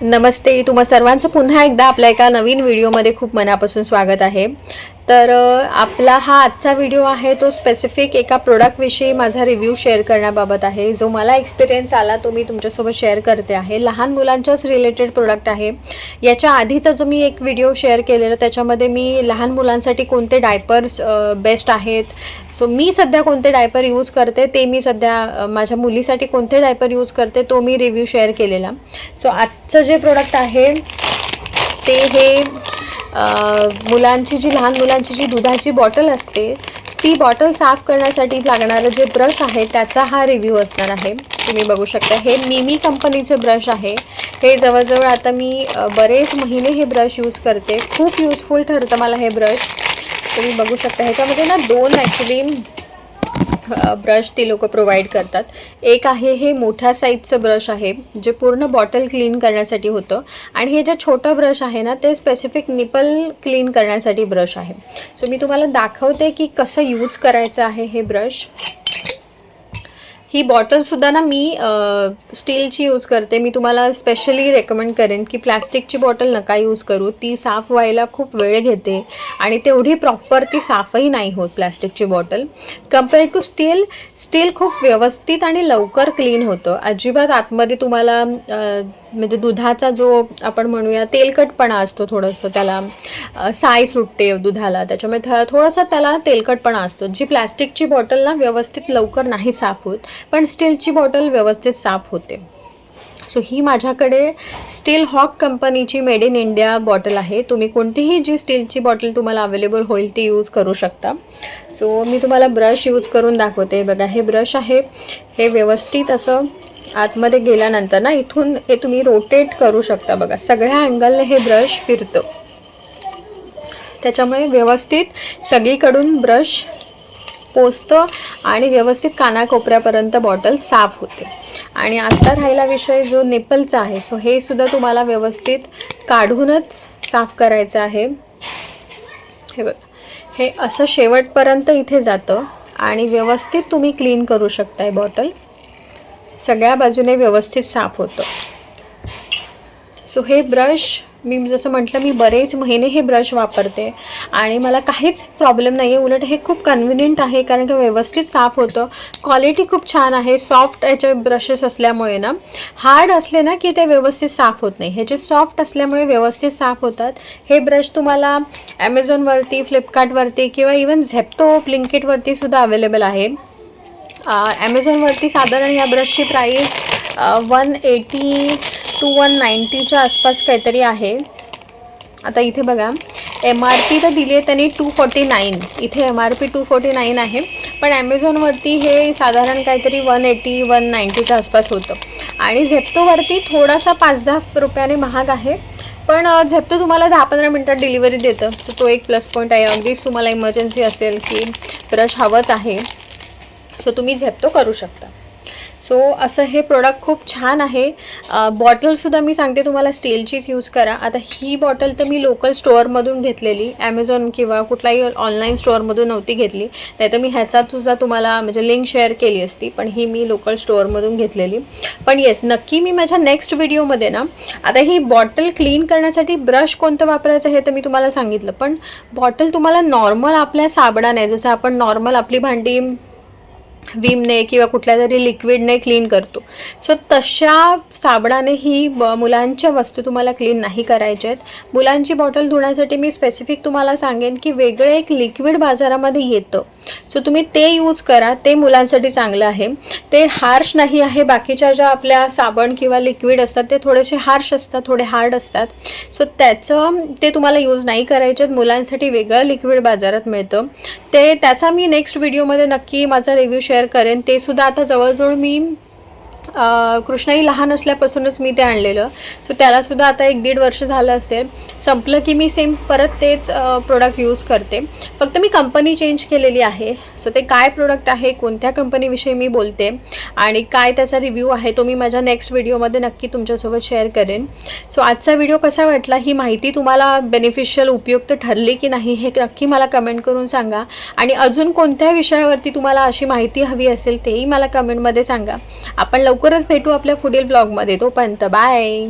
नमस्ते. तुम्हा सर्वांचं पुन्हा एकदा आपल्या एका नवीन व्हिडिओमध्ये खूप मनापासून स्वागत आहे. तर आपला हा आजचा व्हिडिओ आहे तो स्पेसिफिक एका प्रोडक्टविषयी माझा रिव्ह्यू शेअर करण्याबाबत आहे. जो मला एक्सपिरियन्स आला तो मी तुमच्यासोबत शेअर करते आहे. लहान मुलांच्याच रिलेटेड प्रोडक्ट आहे. याच्या आधीचा जो मी एक व्हिडिओ शेअर केलेला त्याच्यामध्ये मी लहान मुलांसाठी कोणते डायपर्स बेस्ट आहेत सो मी सध्या कोणते डायपर यूज करते ते मी सध्या माझ्या मुलीसाठी कोणते डायपर यूज करते तो मी रिव्ह्यू शेअर केलेला. सो आजचं जे प्रोडक्ट आहे ते हे मुलांची जी लहान मुलांची जी दुधाची बॉटल असते ती बॉटल साफ करण्यासाठी लागणारं जे ब्रश आहे त्याचा हा रिव्ह्यू असणार आहे. तुम्ही बघू शकता हे मिमी कंपनीचं ब्रश आहे. हे जवळजवळ आता मी बरेच महिने हे ब्रश यूज करते. खूप युजफुल ठरतं मला हे ब्रश. तुम्ही बघू शकता ह्याच्यामध्ये ना दोन ॲक्च्युली ब्रश ती लोक प्रोव्हाइड करतात. एक आहे हे मोठ्या साईजचं ब्रश आहे जे पूर्ण बॉटल क्लीन करण्यासाठी होतं. आणि हे जे छोटं ब्रश आहे ना ते स्पेसिफिक निपल क्लीन करण्यासाठी ब्रश आहे. सो मी तुम्हाला दाखवते की कसं यूज करायचं आहे हे ब्रश ही बॉटलसुद्धा ना मी स्टीलची यूज करते. मी तुम्हाला स्पेशली रेकमेंड करेन की प्लॅस्टिकची बॉटल नका यूज करू. ती साफ व्हायला खूप वेळ घेते आणि तेवढी प्रॉपर ती साफही नाही होत प्लॅस्टिकची bottle compare to steel steel खूप व्यवस्थित आणि लवकर क्लीन होतं. अजिबात आतमध्ये तुम्हाला म्हणजे दुधाचा जो आपण म्हणूया तेलकटपणा असतो थोडंसं त्याला साय सुटते दुधाला. त्याच्यामुळे थ थोडासा त्याला तेलकटपणा असतो. जी प्लॅस्टिकची बॉटल ना व्यवस्थित लवकर नाही साफ होत पण स्टीलची बॉटल व्यवस्थित साफ होते. सो ही माझ्याकडे स्टील हॉक कंपनीची मेड इन इंडिया बॉटल आहे. तुम्ही कोणतीही जी स्टीलची बॉटल तुम्हाला अवेलेबल होईल ती यूज करू शकता. सो मी तुम्हाला ब्रश यूज करून दाखवते. बघा हे ब्रश आहे. हे व्यवस्थित असं आतमध्ये गेल्यानंतर ना इथून हे तुम्ही रोटेट करू शकता. बघा सगळ्या अँगलने हे ब्रश फिरतं. त्याच्यामुळे व्यवस्थित सगळीकडून ब्रश पोचतं आणि व्यवस्थित कानाकोपऱ्यापर्यंत बॉटल साफ होते. आणि आत्ता राहिला विषय जो निपलचा आहे सो हे सुद्धा तुम्हाला व्यवस्थित काढूनच साफ करायचं आहे. हे बघ हे असं शेवटपर्यंत इथे जातं आणि व्यवस्थित तुम्ही क्लीन करू शकताय बॉटल. सगळ्या बाजूने व्यवस्थित साफ होतं. सो हे ब्रश मी जसं म्हटलं मी बरेच महिने हे ब्रश वापरते आणि मला काहीच प्रॉब्लेम नाही आहे उलट हे खूप कन्व्हिनियंट आहे कारण की व्यवस्थित साफ होतं. क्वालिटी खूप छान आहे. सॉफ्ट याचे ब्रशेस असल्यामुळे ना हार्ड असले ना की ते व्यवस्थित साफ होत नाही. ह्याचे सॉफ्ट असल्यामुळे व्यवस्थित साफ होतात हे ब्रश तुम्हाला ॲमेझॉनवरती फ्लिपकार्टवरती किंवा इवन झेप्टो ब्लिंकिटवरती सुद्धा अवेलेबल आहे. ॲमेझॉनवरती साधारण या ब्रशची price one eighty to one नाईंटीच्या आसपास काहीतरी आहे. आता इथे बघा. एम आर पी तर दिली आहे त्यांनी टू फोर्टी नाईन इथे M R P two forty nine आहे. पण ॲमेझॉनवरती हे साधारण काहीतरी वन एटी वन नाईंटीच्या आसपास होतं. आणि झेप्टोवरती थोडासा पाच दहा रुपयाने महाग आहे. पण झेप्टो तुम्हाला दहा पंधरा मिनटात डिलिव्हरी देतं. सो तो एक प्लस पॉईंट आहे. अगदीच तुम्हाला इमर्जन्सी असेल की ब्रश हवंच आहे. सो तुम्ही झेप्टो करू शकता. सो असं हे प्रोडक्ट खूप छान आहे. बॉटलसुद्धा मी सांगते तुम्हाला स्टीलचीच यूज करा. आता ही बॉटल तर मी लोकल स्टोअरमधून घेतलेली. ॲमेझॉन किंवा कुठलाही ऑनलाईन स्टोअरमधून नव्हती घेतली. नाही तर मी ह्याचा सुद्धा तुम्हाला म्हणजे लिंक शेअर केली असती. पण ही मी लोकल स्टोअरमधून घेतलेली. पण येस नक्की मी माझ्या नेक्स्ट व्हिडिओमध्ये ना आता ही बॉटल क्लीन करण्यासाठी ब्रश कोणतं वापरायचं हे तर मी तुम्हाला सांगितलं. पण बॉटल तुम्हाला नॉर्मल आपल्या साबणाने जसं आपण नॉर्मल आपली भांडी विमने किंवा कुठल्या तरी लिक्विडने क्लीन करतो. सो तशा साबणाने ही ब मुलांच्या वस्तू तुम्हाला क्लीन नाही करायच्या आहेत. मुलांची बॉटल धुण्यासाठी मी स्पेसिफिक तुम्हाला सांगेन की वेगळं एक लिक्विड बाजारामध्ये येतं. सो तुम्ही ते यूज करा ते मुलांसाठी चांगलं आहे. ते हार्श नाही आहे बाकीच्या ज्या आपल्या साबण किंवा लिक्विड असतात ते थोडेसे हार्श असतात थोडे हार्ड असतात. सो त्याचं ते तुम्हाला यूज नाही करायचे आहेत. मुलांसाठी वेगळं लिक्विड बाजारात मिळतं. ते त्याचा मी नेक्स्ट व्हिडिओमध्ये नक्की माझा रिव्ह्यू शेअर करेन. ते सुद्धा आता जवळजवळ मी कृष्णाई लहान असल्यापासूनच मी ते आणलेलं. सो त्यालासुद्धा आता एक दीड वर्ष झालं असेल. संपलं की मी सेम परत तेच प्रोडक्ट यूज करते. फक्त मी कंपनी चेंज केलेली आहे. सो ते काय प्रोडक्ट आहे कोणत्या कंपनीविषयी मी बोलते आणि काय त्याचा रिव्ह्यू आहे तो मी माझ्या नेक्स्ट व्हिडिओमध्ये नक्की तुमच्यासोबत शेअर करेन. सो आजचा व्हिडिओ कसा वाटला ही माहिती तुम्हाला बेनिफिशियल उपयुक्त ठरली की नाही हे नक्की मला कमेंट करून सांगा. आणि अजून कोणत्या विषयावरती तुम्हाला अशी माहिती हवी असेल तेही मला कमेंटमध्ये सांगा. आपण लवकर लवकरच भेटू आपल्या पुढील ब्लॉगमध्ये. तोपर्यंत बाय.